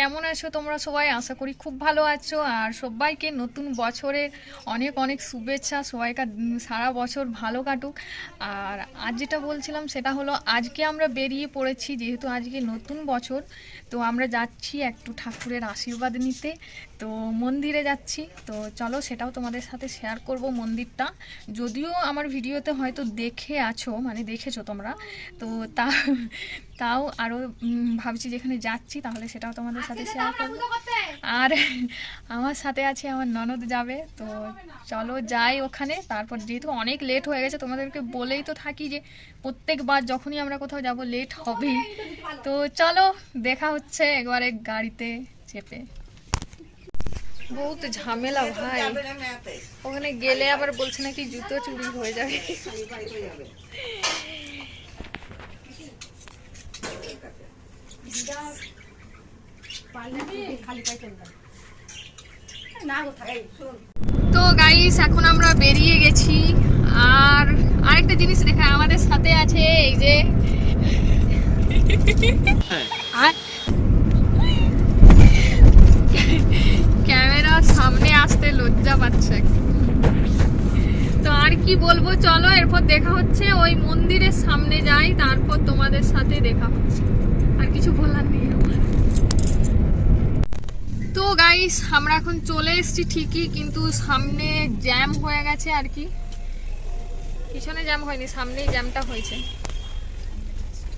কেমন আছো তোমরা সবাই? আশা করি খুব ভালো আছো। আর সবাইকে নতুন বছরের অনেক অনেক শুভেচ্ছা। সবাইকার সারা বছর ভালো কাটুক। আর আজ যেটা বলছিলাম সেটা হলো, আজকে আমরা বেরিয়ে পড়েছি যেহেতু আজকে নতুন বছর, তো আমরা যাচ্ছি একটু ঠাকুরের আশীর্বাদ নিতে। তো মন্দিরে যাচ্ছি। তো চলো সেটাও তোমাদের সাথে শেয়ার করব মন্দিরটা। যদিও আমার ভিডিওতে হয়তো দেখে আছো মানে দেখেছ তোমরা। তো তা তাও আরও ভাবছি যেখানে যাচ্ছি তাহলে সেটাও তোমাদের সাথে শেয়ার করব। আর আমার সাথে আছে আমার ননদ যাবে তো চলো যাই ওখানে। তারপর যেহেতু অনেক লেট হয়ে গেছে তোমাদেরকে বলেই তো থাকি যে প্রত্যেকবার যখনই আমরা কোথাও যাব লেট হবেই। তো চলো দেখা হচ্ছে একবারে গাড়িতে চেপে। বহুত ঝামেলা ভাই। ওখানে গেলে আবার বলছে নাকি জুতো চুরি হয়ে যাবে। তো গাইস এখন আমরা বেরিয়ে গেছি। আর আরেকটা জিনিস দেখা, আমাদের সাথে আছে এই যে ক্যামেরার সামনে আসতে লজ্জা পাচ্ছে। তো আর কি বলব, চলো, এরপর দেখা হচ্ছে, ওই মন্দিরের সামনে যাই, তারপর তোমাদের সাথে দেখা হচ্ছে। কিছু বলার নেই তো গাইস আমরা এখন চলে এসেছি ঠিকই কিন্তু সামনে জ্যাম হয়ে গেছে আর কি। পিছনে জ্যাম হয়নি সামনেই জ্যামটা হয়েছে।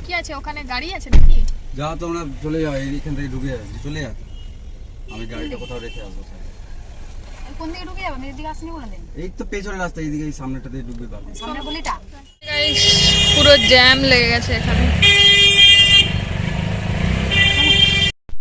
কি আছে ওখানে গাড়ি আছে নাকি? যা তোমরা চলে যাও এইখান থেকে ঢুকে যাবে চলে যাও আমি গাড়িটা কোথাও রেখে আসব কোন দিকে ঢুকে যাবেন এদিকে আসেনি বলে দিন। এই তো পেছনের রাস্তা এইদিকে এই সামনেটা দিয়ে ঢুকবে পারবে সামনে গলিটা? গাইস পুরো জ্যাম লেগে গেছে এখানে।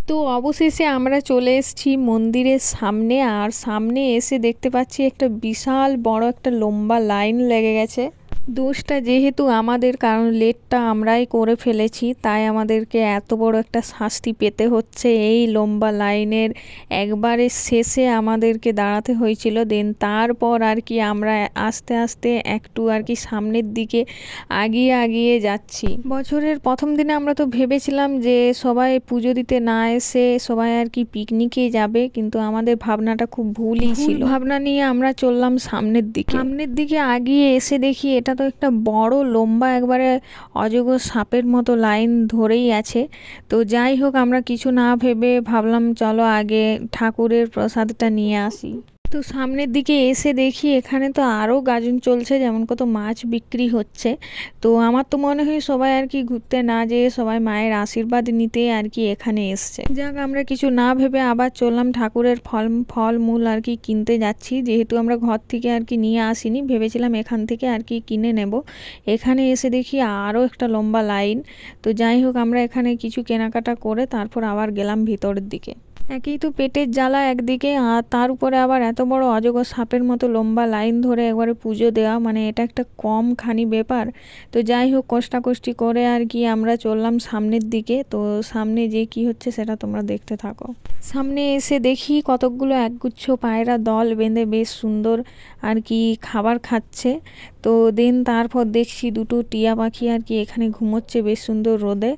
তো অবশেষে আমরা চলে এসেছি মন্দিরের সামনে, আর সামনে এসে দেখতে পাচ্ছি একটা বিশাল বড় একটা লম্বা লাইন লেগে গেছে। দোষটা যেহেতু আমাদের কারণ লেটটা আমরাই করে ফেলেছি তাই আমাদেরকে এত বড় একটা শাস্তি পেতে হচ্ছে। এই লম্বা লাইনের একবারে শেষে আমাদেরকে দাঁড়াতে হয়েছিল দেন তারপর আর কি আমরা আস্তে আস্তে একটু আর কি সামনের দিকে আগিয়ে আগিয়ে যাচ্ছি। বছরের প্রথম দিনে আমরা তো ভেবেছিলাম যে সবাই পুজো দিতে না এসে সবাই আর কি পিকনিকে যাবে কিন্তু আমাদের ভাবনাটা খুব ভুলই ছিল। ভাবনা নিয়ে আমরা চললাম সামনের দিকে। সামনের দিকে আগিয়ে এসে দেখি এটা তো একটা বড়, লম্বা, একবারে অজগর সাপের মতো লাইন ধরেই আছে। তো যাই হোক, আমরা কিছু না ভেবে ভাবলাম, চলো আগে ঠাকুরের প্রসাদটা নিয়ে আসি। তো সামনের দিকে এসে দেখি এখানে তো আরও গাজন চলছে, যেমন কত মাছ বিক্রি হচ্ছে। তো আমার তো মনে হয় সবাই আর কি ঘুরতে না যেয়ে সবাই মায়ের আশীর্বাদ নিতে আর কি এখানে এসছে। যাক, আমরা কিছু না ভেবে আবার চললাম ঠাকুরের ফল ফল মূল আর কি কিনতে যাচ্ছি। যেহেতু আমরা ঘর থেকে আর কি নিয়ে আসিনি, ভেবেছিলাম এখান থেকে আর কি কিনে নেব। এখানে এসে দেখি আরও একটা লম্বা লাইন। তো যাই হোক, আমরা এখানে কিছু কেনাকাটা করে তারপর আবার গেলাম ভিতরের দিকে। একই তো পেটের জ্বালা একদিকে, আর তার উপরে আবার এত বড় অজগর সাপের মতো লম্বা লাইন ধরে একবারে পুজো দেওয়া মানে এটা একটা কম খানি ব্যাপার। তো যাই হোক, কষ্টাকষ্টি করে আর কি আমরা চললাম সামনের দিকে। তো সামনে যে কি হচ্ছে সেটা তোমরা দেখতে থাকো। সামনে এসে দেখি কতকগুলো একগুচ্ছ পায়রা দল বেঁধে বেশ সুন্দর আর কি খাবার খাচ্ছে। তো দেন তারপর দেখছি দুটো টিয়া পাখি আর কি এখানে ঘুমোচ্ছে বেশ সুন্দর রোদে।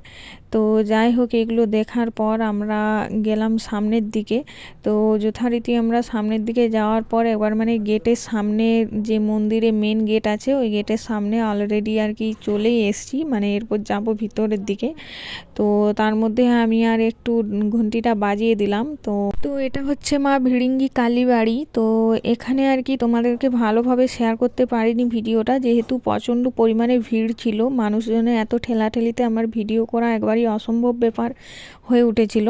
তো যাই হোক, এগুলো দেখার পর আমরা গেলাম সামনের দিকে। তো যথারীতি আমরা সামনের দিকে যাওয়ার পর এবার মানে গেটের সামনে যে মন্দিরে মেন গেট আছে, ওই গেটের সামনে অলরেডি আর কি চলেই এসছি। মানে এরপর যাব ভিতরের দিকে। তো তার মধ্যে আমি আর একটু ঘন্টিটা বাজিয়ে দিলাম। তো তো এটা হচ্ছে মা ভিড়িঙ্গি কালীবাড়ি। তো এখানে আর কি তোমাদেরকে ভালোভাবে শেয়ার করতে পারিনি, ভিডিও ভিডিওটা। যেহেতু প্রচণ্ড পরিমাণে ভিড় ছিল, মানুষজনের এত ঠেলাঠেলিতে আমার ভিডিও করা একবারই অসম্ভব ব্যাপার হয়ে উঠেছিল।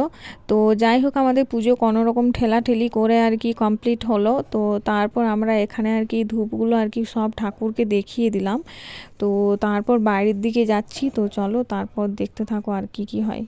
তো যাই হোক, আমাদের পুজো কোনো রকম ঠেলাঠেলি করে আর কি কমপ্লিট হলো। তো তারপর আমরা এখানে আর কি ধূপগুলো আর কি সব ঠাকুরকে দেখিয়ে দিলাম। তো তারপর বাইরের দিকে যাচ্ছি। তো চলো তারপর দেখতে থাকো আর কি কি হয়।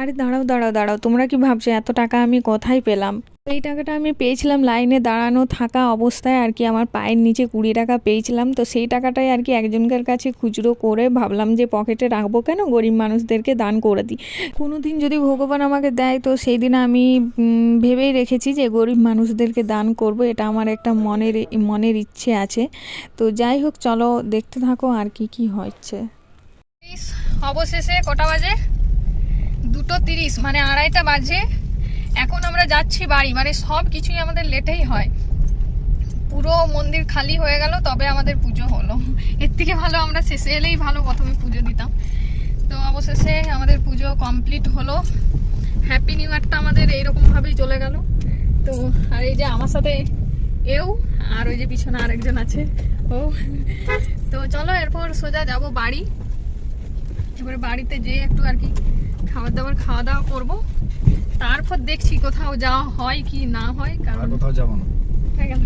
আরে দাঁড়াও দাঁড়াও দাঁড়াও, তোমরা কি ভাবছ এত টাকা আমি কোথায় পেলাম? এই টাকাটা আমি পেয়েছিলাম লাইনে দাঁড়ানো থাকা অবস্থায় আর কি আমার পায়ের নিচে কুড়ি টাকা পেয়েছিলাম। তো সেই টাকাটাই আর কি একজনকার কাছে খুচরো করে ভাবলাম যে পকেটে রাখব কেন? গরিব মানুষদেরকে দান করে দিই। কোনো দিন যদি ভগবান আমাকে দেয়, তো সেই দিন আমি ভেবেই রেখেছি যে গরিব মানুষদেরকে দান করব, এটা আমার একটা মনের মনের ইচ্ছে আছে। তো যাই হোক, চলো দেখতে থাকো আর কি কি হচ্ছে। অবশেষে কটা বাজে? দুটো তিরিশ মানে আড়াইটা বাজে। এখন আমরা যাচ্ছি বাড়ি মানে সব কিছুই আমাদের লেটেই হয়। পুরো মন্দির খালি হয়ে গেল, তবে আমাদের পুজো হলো। এর থেকে ভালো আমরা শেষে এলেই ভালো, প্রথমে পুজো দিতাম। তো অবশেষে আমাদের পুজো কমপ্লিট হলো। হ্যাপি নিউ ইয়ারটা আমাদের এইরকমভাবেই চলে গেল। তো আর এই যে আমার সাথে এও, আর ওই যে পিছনে আরেকজন আছে, ও। তো চলো, এরপর সোজা যাব বাড়ি। এবার বাড়িতে যেয়ে একটু আর কি খাবার দাবার খাওয়া দাওয়া করব। তারপর দেখছি কোথাও যাওয়া হয় কি না হয় কারণ কোথাও যাব না। হয়ে গেল।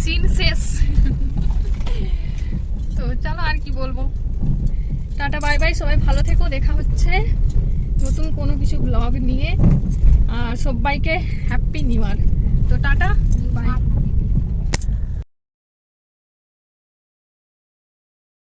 সিন শেষ। তো চলো আর কি বলব। টাটা বাই বাই সবাই ভালো থেকো দেখা হচ্ছে নতুন কোনো কিছু ব্লগ নিয়ে। আর সবাইকে হ্যাপি নিউ ইয়ার তো টাটা বাই।